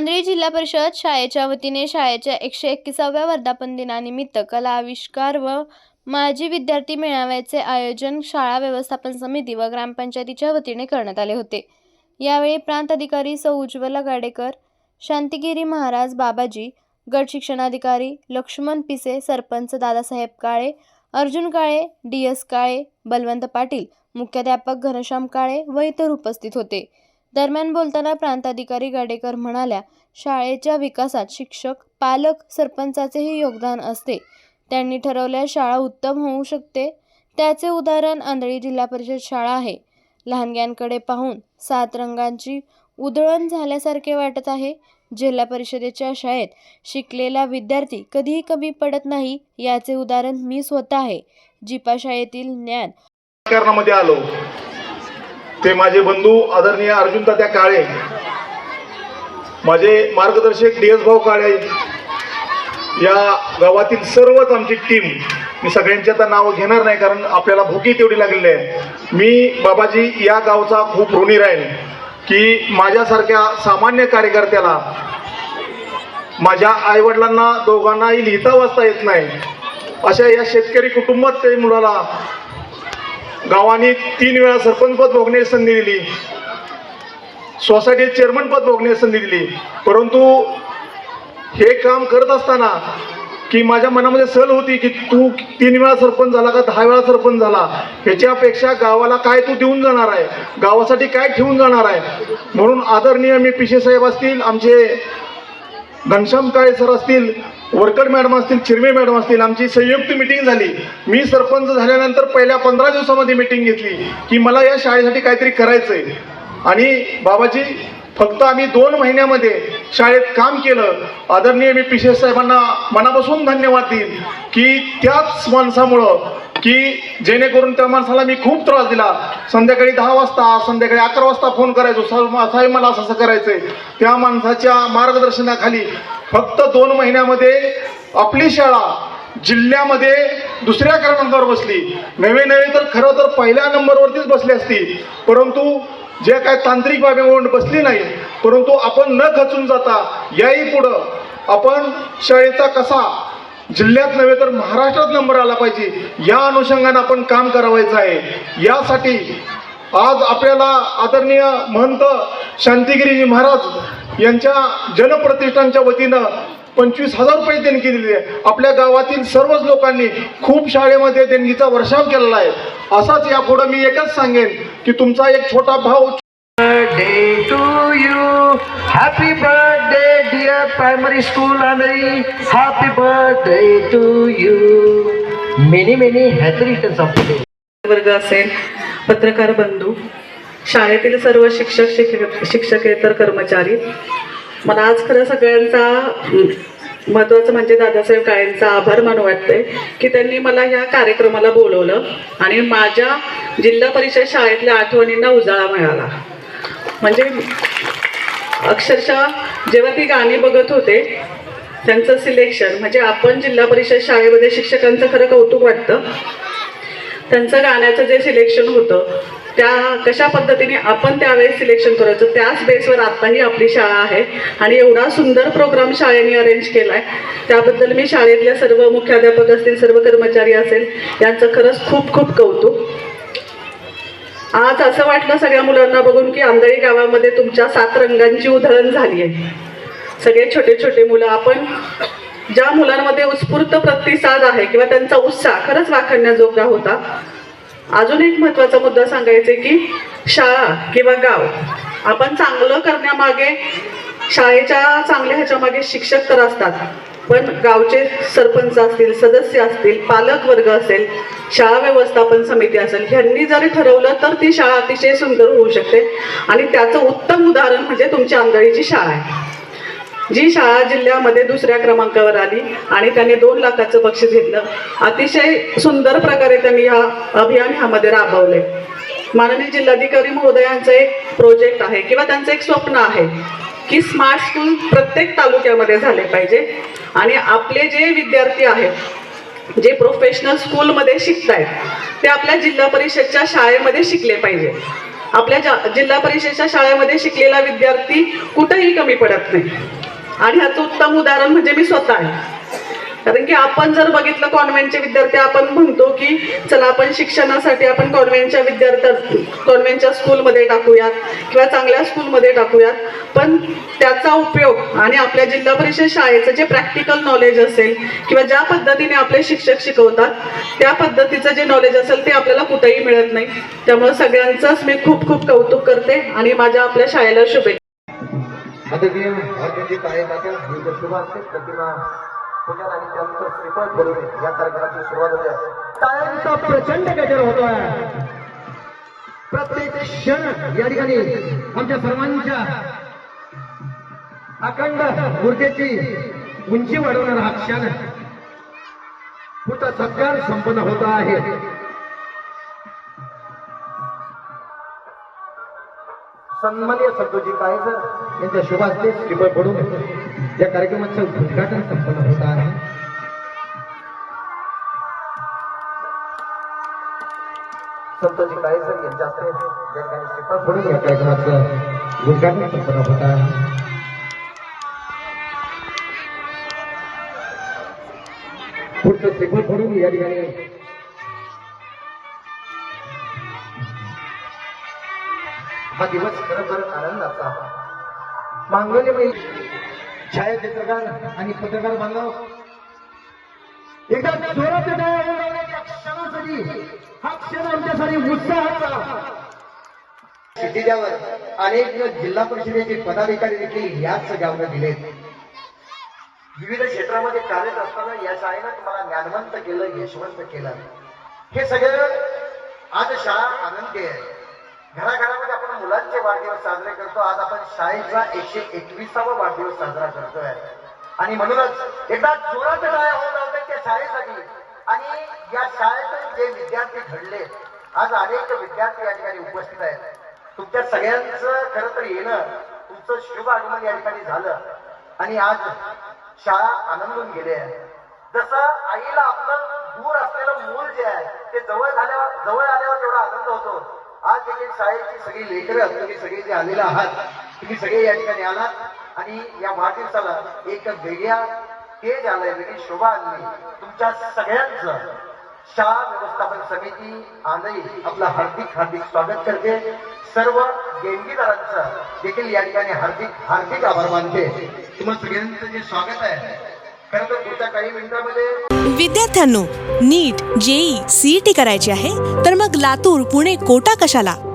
आंधळी जिल्हा परिषद शाळेच्या वतीने शाळेच्या एकशे एकविसाव्या वर्धापन दिनानिमित्त कला आविष्कार व माजी विद्यार्थी मेळाव्याचे आयोजन शाळा व्यवस्थापन समिती व ग्रामपंचायतीच्या वतीने करण्यात आले होते. यावेळी प्रांत अधिकारी सौ. उज्ज्वला गाडेकर शांतिगिरी महाराज बाबाजी गट शिक्षणाधिकारी लक्ष्मण पिसे सरपंच दादासाहेब काळे अर्जुन काळे डी एस काळे बलवंत पाटील मुख्याध्यापक घनश्याम काळे व इतर उपस्थित होते. दरम्यान बोलताना प्रांताधिकारी गाडेकर म्हणाल्या शाळेच्या विकासात शिक्षक पालक सरपंचाचेही योगदान असते. त्यांनी ठरवल्या शाळा उत्तम होऊ शकते. त्याचे उदाहरण आंधळी जिल्हा परिषद शाळा आहे. लहानग्यांकडे पाहून सात रंगांची उधळण झाल्यासारखे वाटत आहे. जिल्हा परिषदेच्या शाळेत शिकलेला विद्यार्थी कधीही कमी पडत नाही याचे उदाहरण मी स्वतः आहे. जिपा शाळेतील ज्ञान आलो. ते माझे बंधू आदरणीय अर्जुन तात्या काळे माझे मार्गदर्शक डी एस भाऊ काळे या गावातील सर्वच आमची टीम मी सगळ्यांची आता नावं घेणार नाही कारण आपल्याला भूकी तेवढी लागलेली आहे. मी बाबाजी या गावचा खूप ऋणी राहील की माझ्यासारख्या सामान्य कार्यकर्त्याला माझ्या आईवडिलांना दोघांनाही लिहिता वाचता येत नाही. अशा या शेतकरी कुटुंबात ते मुलाला गावाने तीन वेळा सरपंच पद भोगण्याची संधी दिली. सोसायटी चेअरमन पद भोगण्याची संधी दिली. परंतु हे काम करत असताना की माझ्या मनामध्ये सल होती की तू तीन वेळा सरपंच झाला का दहा वेळा सरपंच झाला? ह्याच्यापेक्षा गावाला काय तू देऊन जाणार आहे? गावासाठी काय ठेवून जाणार आहे? म्हणून आदरणीय मी पिशे साहेब असतील आमचे घनश्याम काळे सर असतील वरकड मॅडम असतील चिरमे मॅडम असतील आमची संयुक्त मिटिंग झाली. मी सरपंच झाल्यानंतर पहिल्या पंधरा दिवसामध्ये मिटिंग घेतली की मला या शाळेसाठी काहीतरी करायचं आहे आणि बाबाजी फक्त आम्ही दोन महिन्यामध्ये शाळेत काम केलं. आदरणीय मी पिशे साहेबांना मनापासून धन्यवाद देईन की त्याच माणसामुळं की जेणेकरून त्या माणसाला मी खूप त्रास दिला. संध्याकाळी दहा वाजता संध्याकाळी अकरा वाजता फोन करायचो. साहेब मला असं असं करायचंय. त्या माणसाच्या मार्गदर्शनाखाली फक्त दोन महिन्यामध्ये आपली शाळा जिल्ह्यामध्ये दुसऱ्या क्रमांकावर बसली. नवे नवे तर खरं तर पहिल्या नंबरवरतीच बसली असती. परंतु जे काय तांत्रिक बाबीवरून बसली नाही परंतु आपण न खचून जाता याही पुढं आपण शाळेचा कसा जिल्ह्यात नव्हे तर महाराष्ट्रात नंबर आला पाहिजे. या अनुषंगाने आपण काम करावायचं आहे. यासाठी आज आपल्याला आदरणीय महंत शांतिगिरीजी महाराज यांच्या जनप्रतिष्ठानच्या वतीनं पंचवीस हजार रुपये देणगी दिली आहे. आपल्या गावातील सर्वच लोकांनी खूप शाळेमध्ये देणगीचा वर्षाव केलेला आहे. असाच यापुढं मी एकच सांगेन की तुमचा एक छोटा भाऊ birthday dear primary school Andri. Happy birthday to you. Many, many happy returns of the day. वर्ग असेल पत्रकार बंधू शाळेतील सर्व शिक्षक शिक्षक शिक्षकेतर कर्मचारी मला आज खरं सगळ्यांचा महत्त्वाचं म्हणजे दादासाहेब काळेंचा आभार मानू वाटते की त्यांनी मला ह्या कार्यक्रमाला बोलवलं आणि माझ्या जिल्हा परिषद शाळेतल्या आठवणींना उजाळा मिळाला म्हणजे अक्षरशः जेव्हा ती गाणी बघत होते त्यांचं सिलेक्शन म्हणजे आपण जिल्हा परिषद शाळेमध्ये शिक्षकांचं खरं कौतुक वाटतं. त्यांचं गाण्याचं जे सिलेक्शन होतं त्या कशा पद्धतीने आपण त्यावेळेस सिलेक्शन करायचो त्याच बेसवर आत्ताही आपली शाळा आहे आणि एवढा सुंदर प्रोग्राम शाळेने अरेंज केला आहे त्याबद्दल मी शाळेतल्या सर्व मुख्याध्यापक असतील सर्व कर्मचारी असेल यांचं खरंच खूप खूप कौतुक. आज असं वाटलं सगळ्या मुलांना बघून की आंधळी गावामध्ये तुमच्या सात रंगांची उधळण झाली आहे. सगळे छोटे छोटे मुलं आपण ज्या मुलांमध्ये उत्स्फूर्त प्रतिसाद आहे किंवा त्यांचा उत्साह खरंच वाखाणण्याजोगा होता. अजून एक महत्त्वाचा मुद्दा सांगायचा आहे की शाळा किंवा गाव आपण चांगलं करण्यामागे शाळेच्या चांगल्या ह्याच्यामागे शिक्षक तर असतात. पण गावचे सरपंच असतील सदस्य असतील पालक वर्ग असेल शाळा व्यवस्थापन समिती असेल ह्यांनी जरी ठरवलं तर ती शाळा अतिशय सुंदर होऊ शकते. आणि त्याचं उत्तम उदाहरण म्हणजे तुमची आंधळीची शाळा आहे. जी शाळा जिल्ह्यामध्ये दुसऱ्या क्रमांकावर आली आणि त्यांनी दोन लाखाचं बक्षीस घेतलं. अतिशय सुंदर प्रकारे त्यांनी ह्या अभियान ह्यामध्ये राबवले माननीय जिल्हाधिकारी महोदयांचं एक प्रोजेक्ट आहे किंवा त्यांचं एक स्वप्न आहे की स्मार्ट स्कूल प्रत्येक तालुक्यामध्ये झाले पाहिजे. आणि आपले जे विद्यार्थी आहेत जे प्रोफेशनल स्कूलमध्ये शिकतायत ते आपल्या जिल्हा परिषदच्या शाळेमध्ये शिकले पाहिजे. आपल्या जा- जिल्हा परिषदच्या शाळेमध्ये शिकलेला विद्यार्थी कुठेही कमी पडत नाही. आणि ह्याचं उत्तम उदाहरण म्हणजे मी स्वतः आहे. कारण की आपण जर बघितलं कॉन्व्हेंटचे विद्यार्थी आपण म्हणतो की चला आपण शिक्षणासाठी आपण कॉन्व्हेंटच्या विद्यार्थ्या कॉन्व्हेंटच्या स्कूलमध्ये टाकूयात किंवा चांगल्या स्कूलमध्ये टाकूयात. पण त्याचा उपयोग आणि आपल्या जिल्हा परिषद शाळेचं जे प्रॅक्टिकल नॉलेज असेल किंवा ज्या पद्धतीने आपले शिक्षक शिकवतात त्या पद्धतीचं जे नॉलेज असेल ते आपल्याला कुठेही मिळत नाही. त्यामुळे सगळ्यांचंच मी खूप खूप कौतुक करते आणि माझ्या आपल्या शाळेला शुभेच्छा. प्रतिमा पूजन आणि त्यानंतर श्रीफळ बोलवणे या कार्यक्रमाची सुरुवात होते. टाळ्यांचा प्रचंड गजर होतोय. प्रत्येक क्षण या ठिकाणी आमच्या सर्वांच्या अखंड ऊर्जेची उंची वाढवणारा हा क्षण पुढचा सत्कार संपन्न होत आहे. सन्मान्य संतोषी काळेकर यांच्या शुभ हस्ते श्रीफळ पडून या कार्यक्रमाचं उद्घाटन संपन्न होत आहे. संतोषी काळेकर यांच्या हस्ते या ठिकाणी श्रीफळ पडून या कार्यक्रमाचं उद्घाटन संपन्न होत आहे. पुढचं श्रीफळ पडून या ठिकाणी हा दिवस खरोखर आनंदाचा छायाचित्रकार आणि पत्रकार बांधव. एकदा जोरात टाळ्या क्षणासाठी हा क्षण आमच्यासाठी उत्साहाचा. सिद्धीद्यावर अनेक जिल्हा परिषदेचे पदाधिकारी देखील याच गावाला दिलेत विविध क्षेत्रामध्ये कार्यरत असताना या शाळेनं तुम्हाला ज्ञानवंत केलं यशवंत केलं. हे सगळं आज शाळा आनंदी आहे. घराघरामध्ये आपण मुलांचे वाढदिवस साजरे करतो. आज आपण शाळेचा एकशे एकविसावा वाढदिवस साजरा करतोय. आणि म्हणूनच एकदा जोरात टाळ्या होऊन लावतात त्या शाळेसाठी. आणि या शाळेतून जे विद्यार्थी घडले आज अनेक विद्यार्थी या ठिकाणी उपस्थित आहेत. तुमच्या सगळ्यांचं खर तर येणं तुमचं शुभ आगमन या ठिकाणी झालं. आणि आज शाळा आनंदून गेले आहे. जसं आईला आपलं दूर असलेलं मूल जे आहे ते जवळ झाल्यावर जवळ आल्यावर तेवढा आनंद होतो. आज देखील शाळेची सगळी लेकरं तुम्ही सगळे जे आलेले आहात तुम्ही सगळे या ठिकाणी आलात. आणि या वाढदिवसाला एक वेगळ्या तेज आलंय वेगळी शोभा आणली. तुमच्या सगळ्यांचं शाळा व्यवस्थापन समिती आंधळी आपलं हार्दिक हार्दिक स्वागत करते. सर्व देणगीदारांचं देखील या ठिकाणी हार्दिक हार्दिक आभार मानते. तुम्हाला सगळ्यांचं जे स्वागत आहे खरं तर पुढच्या काही मिनिटांमध्ये विद्यार्थ्यांनो नीट जेई सीईटी करायची आहे तर मग लातूर पुणे कोटा कशाला?